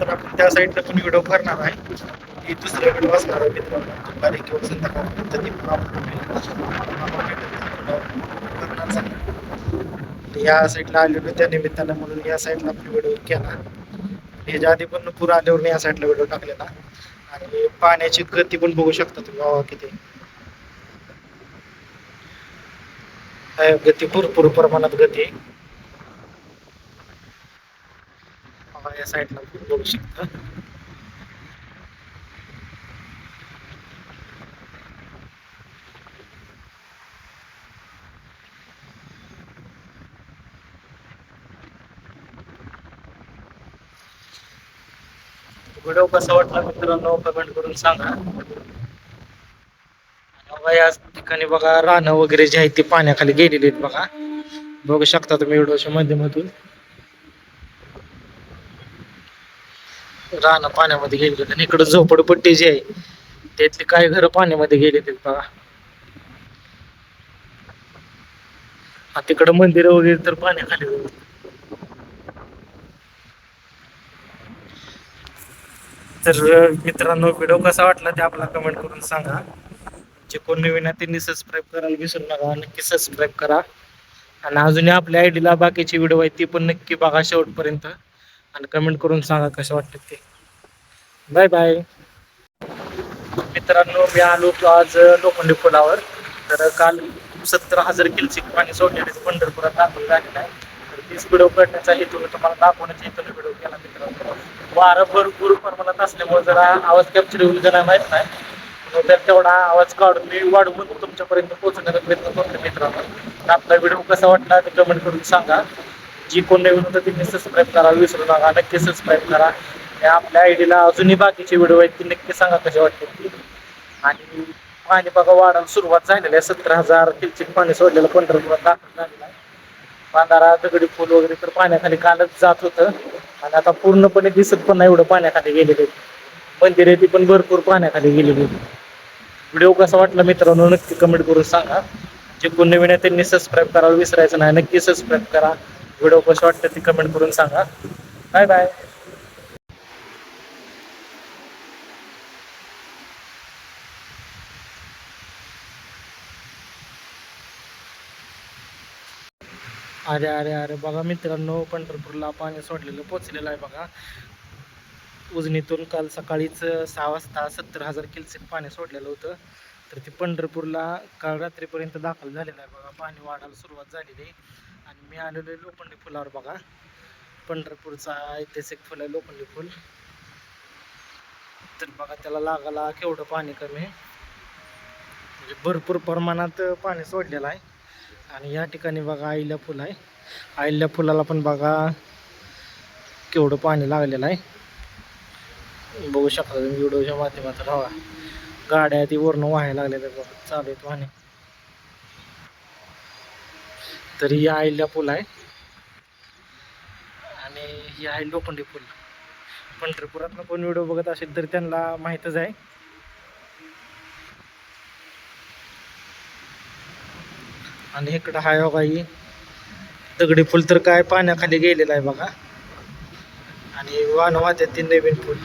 तर आपण त्या साईडला पण व्हिडिओ करणार आहे. की दुसरा व्हिडिओ असणार आहे मित्रांनो दुपारी किंवा संध्याकाळपर्यंत ती पण आपण या साईडला आलेलो त्या निमित्तानं म्हणून या साईडला आपण व्हिडिओ केला. ह्याच्या आधी पण पूर आल्यावर या साईडला व्हिडिओ टाकलेला. आणि पाण्याची गती पण बघू शकता तुम्ही. बाबा किती. गती भरपूर प्रमाणात गती आहे या साईडला बघू शकता. व्हिडिओ कसा वाटला मित्रांनो कमेंट करून सांगा. बघा या ठिकाणी बघा रानं वगैरे जे आहेत ती पाण्याखाली गेलेली आहेत बघा. बघू शकता तुम्ही व्हिडिओच्या माध्यमातून. रान पाण्यामध्ये गेली आणि इकडं झोपडपट्टी जी आहे त्यातली काही घरं पाण्यामध्ये गेले ते बघा. हा तिकडं मंदिर वगैरे तर पाण्याखाली तर मित्रांनो व्हिडिओ कसा वाटला ते आपला कमेंट करून सांगा. जे कोण नवीन आहे त्यांनी सबस्क्राईब करायला विसरू नका. नक्की सबस्क्राईब करा. आणि अजूनही आपल्या आयडीला बाकीचे व्हिडिओ आहेत ती पण नक्की बघा शेवटपर्यंत. आणि कमेंट करून सांगा कसं वाटतं ते. बाय बाय मित्रांनो मी आलो होतो आज लोखंडी पुलावर. तर काल सत्तर हजार किलची पाणी सोडलेले पंढरपुरात दाखवलं झालेलं आहे. तर तीच व्हिडिओ करण्याचा हेतू तुम्हाला दाखवण्याचा हेतून व्हिडिओ केला मित्रांनो. वारं भरपूर प्रमाणात असल्यामुळे जरा आवाज कॅप्चर होईल जरा माहीत नाही. तर तेवढा आवाज काढून मी वाढवून तुमच्यापर्यंत पोहोचण्याचा प्रयत्न करतो मित्रांनो. आपला व्हिडिओ कसा वाटला ते कमेंट करून सांगा. जी कोण नवीन होतं त्यांनी सबस्क्राईब करा विसरू नका नक्की सबस्क्राईब करा. आणि आपल्या आयडीला अजूनही बाकीचे व्हिडिओ आहेत ते नक्की सांगा कसे वाटते आणि पाणी बघा वाढायला सुरुवात झालेली आहे सत्तर हजार किलचिक पाणी सोडलेलं पंढरपुरात दाखल झालेलं आहे बांधारा दगडी फूल वगैरे तर पाण्याखाली कालच जात होतं. आणि आता पूर्णपणे दिसत पण नाही एवढं पाण्याखाली गेलेले मंदिर आहे ती पण भरपूर पाण्याखाली गेलेली व्हिडिओ कसा वाटला मित्रांनो नक्की कमेंट करून सांगा. जे कोण नवीन आहे त्यांनी सबस्क्राईब करायला विसरायचं नाही नक्की सबस्क्राईब करा. व्हिडिओ कसे वाटतं ते कमेंट करून सांगा. बाय बाय अरे अरे अरे बघा मित्रांनो पंढरपूरला पाणी सोडलेलं पोचलेलं आहे बघा. उजनीतून काल सकाळीच सहा वाजता सत्तर हजार किलसेट पाणी सोडलेलं होतं. तर ते पंढरपूरला काल रात्रीपर्यंत दाखल झालेलं आहे बघा. पाणी वाढायला सुरुवात झालेली आहे. आणि मी आलेलो आहे लोखंडी फुलावर बघा. पंढरपूरचा ऐतिहासिक फुल आहे लोखंडी फुल. तर बघा त्याला लागायला केवढं पाणी कमी. आहे म्हणजे भरपूर प्रमाणात पाणी सोडलेलं आहे. आणि या ठिकाणी बघा आईल्या फुल आहे. आईल्या फुलाला पण बघा केवढं पाणी लागलेलं आहे. बघू शकता तुम्ही व्हिडिओच्या माध्यमातून. हवा गाड्या ती वरनं व्हायला लागल्या बघा. चालू आहेत पाणी. तर ही आईला पूल आहे. आणि ही आहे लोखंडी पूल. पंढरपुरातनं कोण व्हिडिओ बघत असेल तर त्यांना माहीतच आहे. आणि इकडं हाय हो बघा ही दगडी फुल तर काय पाण्याखाली गेलेलं आहे बघा. आणि वाहन वाहतात नवीन पूल.